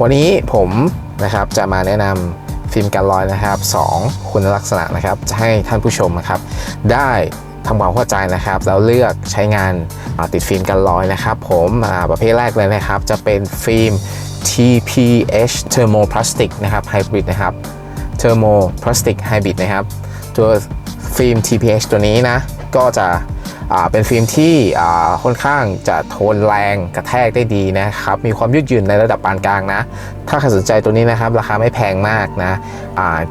วันนี้ผมนะครับจะมาแนะนำฟิล์มกันรอยนะครับ 2 คุณลักษณะนะครับ จะให้ท่านผู้ชมนะครับ ได้ทำความเข้าใจนะครับ แล้วเลือกใช้งานาติดฟิล์มกันรอยนะครับ ผมประเภทแรกเลยนะครับ จะเป็นฟิล์ม TPH Thermoplastic นะครับ Hybrid นะครับ Thermoplastic Hybrid นะครับ ตัวฟิล์ม TPH ตัวนี้นะ ก็จะ เป็นฟิล์มที่ค่อนข้างจะทนแรงกระแทกได้ดีนะครับ มีความยืดหยุ่นในระดับปานกลางนะ ถ้าใครสนใจตัวนี้นะครับ ราคาไม่แพงมากนะ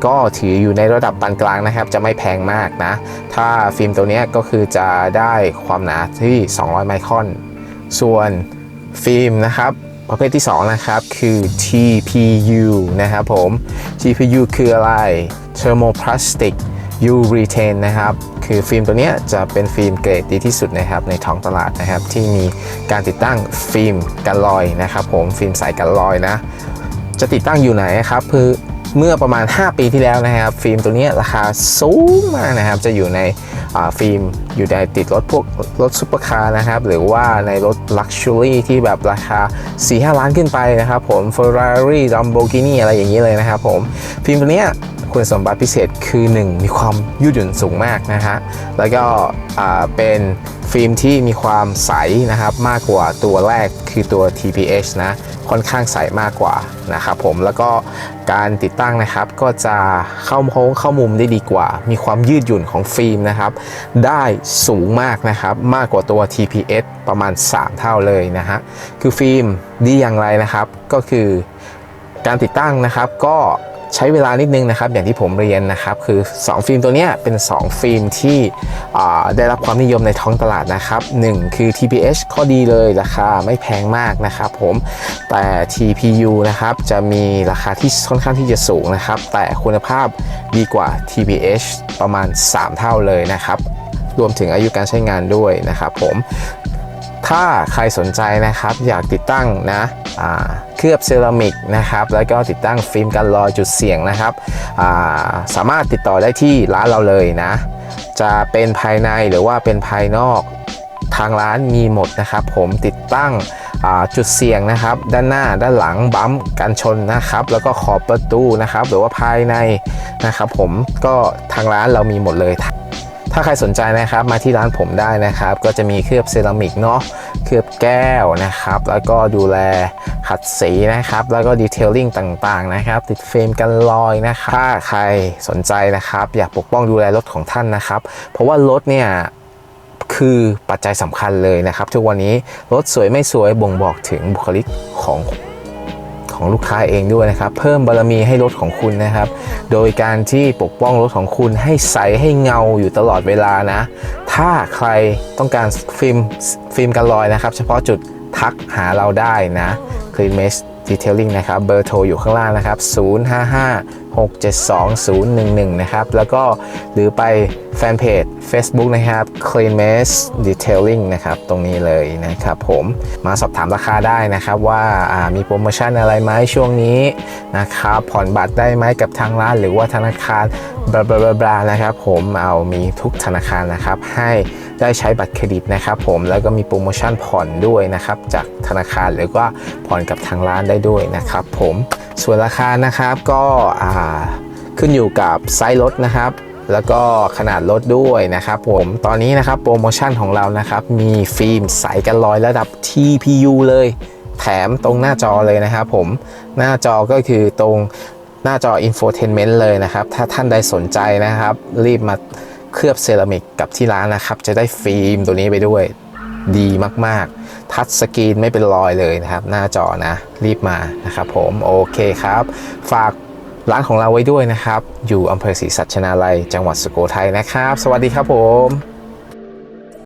ก็ถืออยู่ในระดับปานกลางนะครับ จะไม่แพงมากนะ ถ้าฟิล์มตัวนี้ก็คือจะได้ความหนาที่ 200 ไมครอน ส่วนฟิล์มนะครับประเภทที่ 2 นะครับคือ TPU นะครับผม TPU คืออะไร Thermoplastic U Retain นะครับคือฟิล์มตัวนี้จะเป็นฟิล์มเกรดดีที่สุดนะครับในท้องตลาดนะครับที่มีการติดตั้งฟิล์มกันรอยนะครับผมฟิล์มใสกันรอยนะจะติดตั้งอยู่ไหนครับคือ เมื่อประมาณ 5 ปีที่แล้วนะครับ ฟิล์มตัวนี้ราคาสูงมากนะครับ จะอยู่ในฟิล์มอยู่ในติดรถพวกรถซุปเปอร์คาร์นะครับ หรือว่าในรถลักชัวรี่ที่แบบราคา 4-5 ล้านขึ้นไปนะครับผม Ferrari Lamborghini อะไรอย่างนี้เลยนะครับผม ฟิล์มตัวเนี้ยคุณสมบัติพิเศษคือ 1 มีความยืดหยุ่นสูงมากนะฮะแล้วก็เป็น ฟิล์มที่มีความใสนะครับมากกว่าตัวแรกคือตัว TPH นะค่อนข้างใสมากกว่านะครับผมแล้วก็การติดตั้งนะครับก็จะเข้าโค้งเข้ามุมได้ดีกว่า มีความยืดหยุ่นของฟิล์มนะครับได้สูงมากนะครับมากกว่าตัว TPS ประมาณ 3 เท่าเลยนะฮะคือฟิล์มดีอย่างไรนะครับก็คือการติดตั้งนะครับก็ ใช้เวลานิดนึงนะครับ อย่างที่ผมเรียนนะครับ คือ 2 ฟิล์มตัวนี้เป็น 2 ฟิล์มที่ได้รับความนิยมในท้องตลาดนะครับ 1 คือ TPH ข้อดีเลยราคาไม่แพงมากนะครับผมแต่ TPU นะครับจะมีราคาที่ค่อนข้างที่จะสูงนะครับ แต่คุณภาพดีกว่า TPH ประมาณ 3 เท่าเลยนะครับรวมถึงอายุการใช้งานด้วยนะครับผม ถ้าใครสนใจนะครับอยากติดตั้งนะเคลือบเซรามิกนะครับแล้วก็ติดตั้งฟิล์มกันรอยจุดเสี่ยงนะครับาสามารถติดต่อได้ที่ร้านเราเลยนะ จะเป็นภายในหรือว่าเป็นภายนอกทางร้านมีหมดนะครับผมติดตั้งจุดเสี่ยงนะครับ ด้านหน้าด้านหลังบัมป์กันชนนะครับ แล้วก็ขอบประตูนะครับ หรือว่าภายในนะครับ ผมก็ทางร้านเรามีหมดเลย ถ้าใครสนใจนะครับมาที่ร้านผมได้นะครับ ก็จะมีเคลือบเซรามิกเนาะเคลือบแก้วนะครับ แล้วก็ดูแลขัดสีนะครับ แล้วก็ดีเทลลิ่งต่างๆนะครับ ติดเฟรมกันรอยนะครับถ้าใครสนใจนะครับ อยากปกป้องดูแลรถของท่านนะครับ เพราะว่ารถเนี่ยคือปัจจัยสำคัญเลยนะครับ ทุกวันนี้รถสวยไม่สวยบ่งบอกถึงบุคลิกของ ของลูกค้าเองด้วยนะครับ เพิ่มบารมีให้รถของคุณนะครับ โดยการที่ปกป้องรถของคุณให้ใสให้เงาอยู่ตลอดเวลานะ ถ้าใครต้องการฟิล์มฟิล์มกันรอยนะครับ เฉพาะจุดทักหาเราได้นะ Clean Mesh Detailing นะครับ เบอร์โทรอยู่ข้างล่างนะครับ 055 672-011 นะครับ แล้วก็หรือไปแฟนเพจ Facebook นะครับ Clean Mesh Detailing นะครับ ตรงนี้เลยนะครับผมมาสอบถามราคาได้นะครับว่าามีโปรโมชั่นอะไรไหมช่วงนี้นะครับ ผ่อนบัตรได้ไหมกับทางร้าน หรือว่าธนาคารบลาบลาบลานะครับผมเอามีทุกธนาคารนะครับ ให้ได้ใช้บัตรเครดิตนะครับผมแล้วก็มีโปรโมชั่นผ่อนด้วยนะครับ จากธนาคารหรือว่าผ่อนกับทางร้านได้ด้วยนะครับผม ส่วนราคานะครับก็ขึ้นอยู่กับไซส์รถนะครับ แล้วก็ขนาดรถด้วยนะครับผมตอนนี้นะครับโปรโมชั่นของเรานะครับมีฟิล์มใสกันรอยระดับ TPU เลย แถมตรงหน้าจอเลยนะครับผมหน้าจอก็คือตรงหน้าจอ infotainment เลยนะครับ ถ้าท่านใดสนใจนะครับ รีบมาเคลือบเซรามิกกับที่ร้านนะครับ จะได้ฟิล์มตัวนี้ไปด้วย ดีมากๆ ทัชสกรีนไม่เป็นรอยเลยนะครับ หน้าจอนะ รีบมานะครับผมโอเคครับ ฝากร้านของเราไว้ด้วยนะครับ อยู่อำเภอศรีสัชนาลัย จังหวัดสุโขทัยนะครับ สวัสดีครับผม